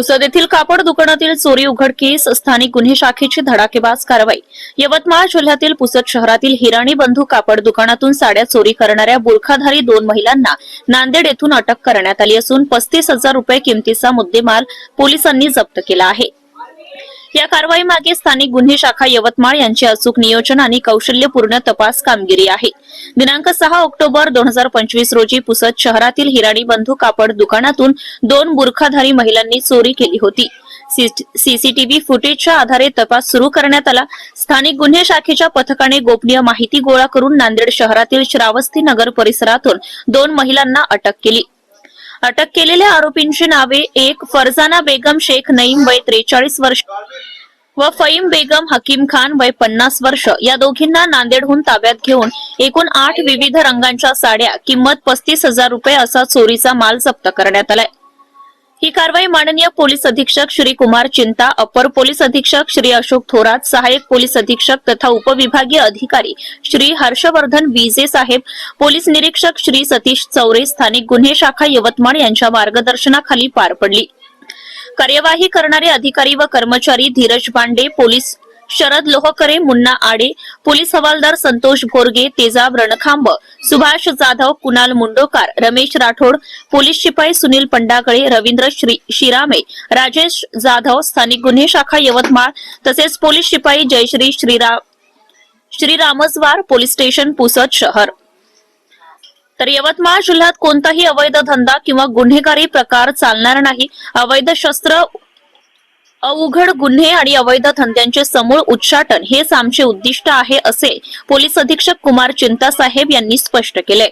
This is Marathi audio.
पुसद येथील कापड दुकानातील चोरी उघडकीस स्थानिक गुन्हे शाखेची धडाकेबाज कारवाई. यवतमाळ जिल्ह्यातील पुसद शहरातील हिराणी बंधू कापड दुकानातून साड्या चोरी करणाऱ्या बुरखाधारी दोन महिलांना नांदेड येथून अटक करण्यात आली असून पस्तीस हजार रुपये किमतीचा मुद्देमाल पोलिसांनी जप्त केला आहे. या कारवाई मागे स्थानिक गुन्हे शाखा यवतमाळ यांचे अचूक नियोजन आणि कौशल्यपूर्ण तपास कामगिरी आहे. दिनांक सहा ऑक्टोबर दोन हजार पंचवीस रोजी पुसद शहरातील हिराणी बंधू कापड दुकानातून दोन बुरखाधारी महिलांनी चोरी केली होती. सीसीटीव्ही फुटेजच्या आधारे तपास सुरू करण्यात आला. स्थानिक गुन्हे शाखेच्या पथकाने गोपनीय माहिती गोळा करून नांदेड शहरातील श्रावस्ती नगर परिसरातून दोन महिलांना अटक केली. अटक केलेल्या आरोपींची नावे एक फरजाना बेगम शेख नईम वय त्रेचाळीस वर्ष व फईम बेगम हकीम खान वय पन्नास वर्ष. या दोघींना नांदेडहून ताब्यात घेऊन एकूण आठ विविध रंगांच्या साड्या किंमत पस्तीस हजार रुपये असा चोरीचा माल जप्त करण्यात आलाय. ही कारवाई माननीय पोलीस अधीक्षक श्री कुमार चिंता अपर पोलीस अधीक्षक श्री अशोक थोरात सहाय्यक पोलीस अधीक्षक तथा उपविभागीय अधिकारी श्री हर्षवर्धन विजे साहेब पोलीस निरीक्षक श्री सतीश चौरे स्थानिक गुन्हे शाखा यवतमाळ यांच्या मार्गदर्शनाखाली पार पडली. कार्यवाही करणारे अधिकारी व कर्मचारी धीरज बांडे पोलीस शरद लोहकरे मुन्ना आडे पोलीस हवालदार संतोष भोरगे तेजाब रणखांब सुभाष जाधव कुणाल मुंडोकार रमेश राठोड पोलीस शिपाई सुनील पंडागळे रवींद्र श्री शिरामे राजेश जाधव स्थानिक गुन्हे शाखा यवतमाळ तसेच पोलीस शिपाई जयश्री श्रीराम श्रीरामजवार पोलीस स्टेशन पुसद शहर. तर यवतमाळ जिल्ह्यात कोणताही अवैध धंदा किंवा गुन्हेगारी प्रकार चालणार नाही. अवैध शस्त्र अवघड गुन्हे आणि अवैध धंद्यांचे समूळ उच्चाटन हेच आमचे उद्दिष्ट आहे असे पोलीस अधीक्षक कुमार चिंतासाहेब यांनी स्पष्ट केले.